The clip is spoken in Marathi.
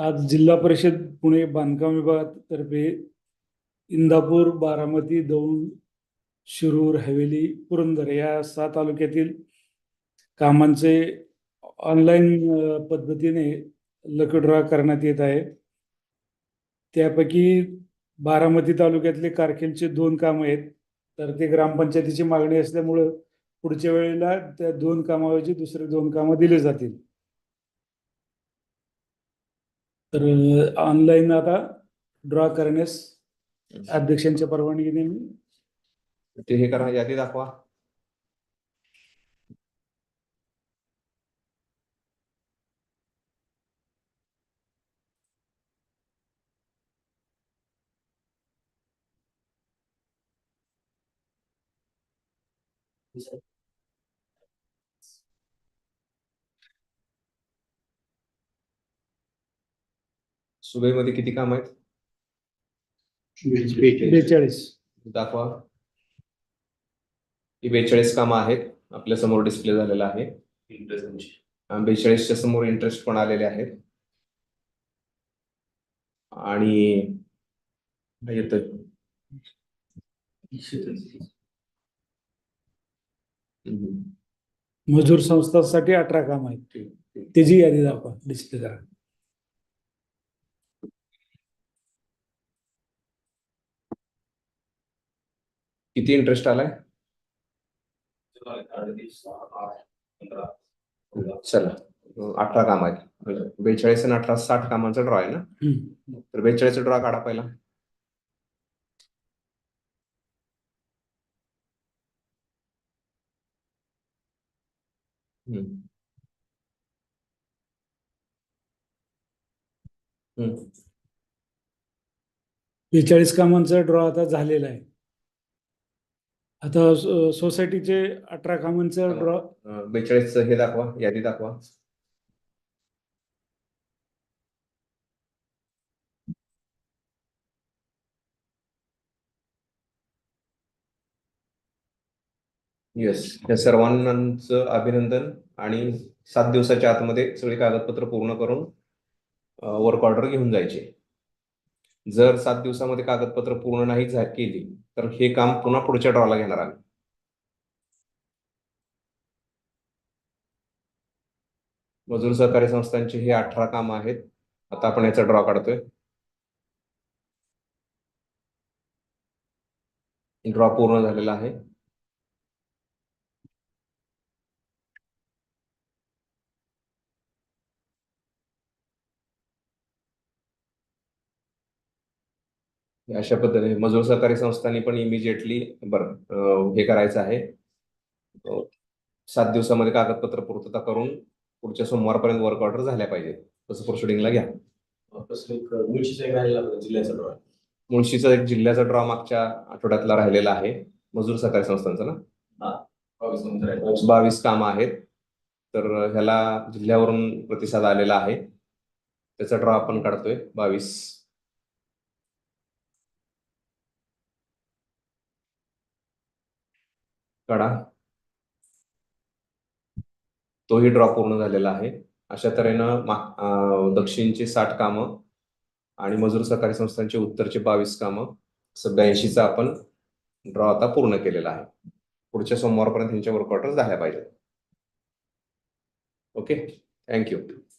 आज जिल्हा परिषद पुणे बांधकाम विभागातर्फे इंदापूर बारामती दौंड शिरूर हवेली पुरंदर या सहा तालुक्यातील कामांचे ऑनलाईन पद्धतीने लकड्रा करण्यात येत आहे. त्यापैकी बारामती तालुक्यातले कारखेलचे दोन कामं आहेत. तर ते ग्रामपंचायतीची मागणी असल्यामुळं पुढच्या वेळेला त्या दोन कामाऐवजी दुसरे दोन कामं दिले जातील. तर ऑनलाईन आता ड्रॉ करण्यास अध्यक्षांच्या परवानगीने मी. ते हे करा यादी दाखवा. सुबेमध्ये किती काम आहेत? बेचाळीस. दाखवा. ही बेचाळीस कामं आहेत. आपल्यासमोर डिस्प्ले झालेलं आहे. बेचाळीसच्या समोर इंटरेस्ट पण आलेले आहेत. आणि येत मजूर संस्थांसाठी अठरा काम आहेत. त्याची यादी दाखवा डिस्प्ले करा किती इंटरेस्ट आलाय? चला अठरा काम आहेत. बेचाळीस आणि अठरा साठ कामांचा ड्रॉ आहे ना? तर बेचाळीस ड्रॉ काढा पहिला. बेचाळीस कामांचा ड्रॉ आता झालेला आहे. आता सो- सोसायटीचे अठरा कामांचा ड्रॉ अं, बेचाळीसचं हे दाखवा यादी दाखवा. येस या सर्वांचं अभिनंदन आणि सात दिवसाच्या आतमध्ये सगळी कागदपत्र पूर्ण करून वर्क ऑर्डर घेऊन जायचे. जर सात दिवसामध्ये कागदपत्र पूर्ण नाही झा- केली तर हे काम पुन्हा पुढच्या ड्रॉला घेणार आम्ही. मजूर सहकारी संस्थांचे हे अठरा काम आहेत. आता आपण याचा ड्रॉ काढतोय. ड्रॉ पूर्ण झालेला आहे. अशा पद्धतीने मजूर सहकारी संस्थांनी पण इमिजिएटली बरं हे करायचं आहे. सात दिवसामध्ये कागदपत्र पूर्तता करून पुढच्या सोमवारपर्यंत वर्क ऑर्डर झाल्या पाहिजे तसं प्रोसिडिंगला घ्या. मुळशीचा एक जिल्ह्याचा ड्रॉ मागच्या आठवड्यातला राहिलेला आहे. मजूर सहकारी संस्थांचा ना? बावीस काम आहेत. तर ह्याला जिल्ह्यावरून प्रतिसाद आलेला आहे. त्याचा ड्रॉ आपण काढतोय. बावीस कडा तोही ड्रॉ पूर्ण झालेला आहे. अशा तऱ्हेनं दक्षिणचे दक्षिणची साठ कामं आणि मजूर सहकारी संस्थांचे उत्तरचे बावीस कामं असं ब्याऐंशीचा आपण ड्रॉ आता पूर्ण केलेला आहे. पुढच्या सोमवारपर्यंत त्यांच्या वर्क ऑर्डर झाल्या पाहिजेत. Okay thank you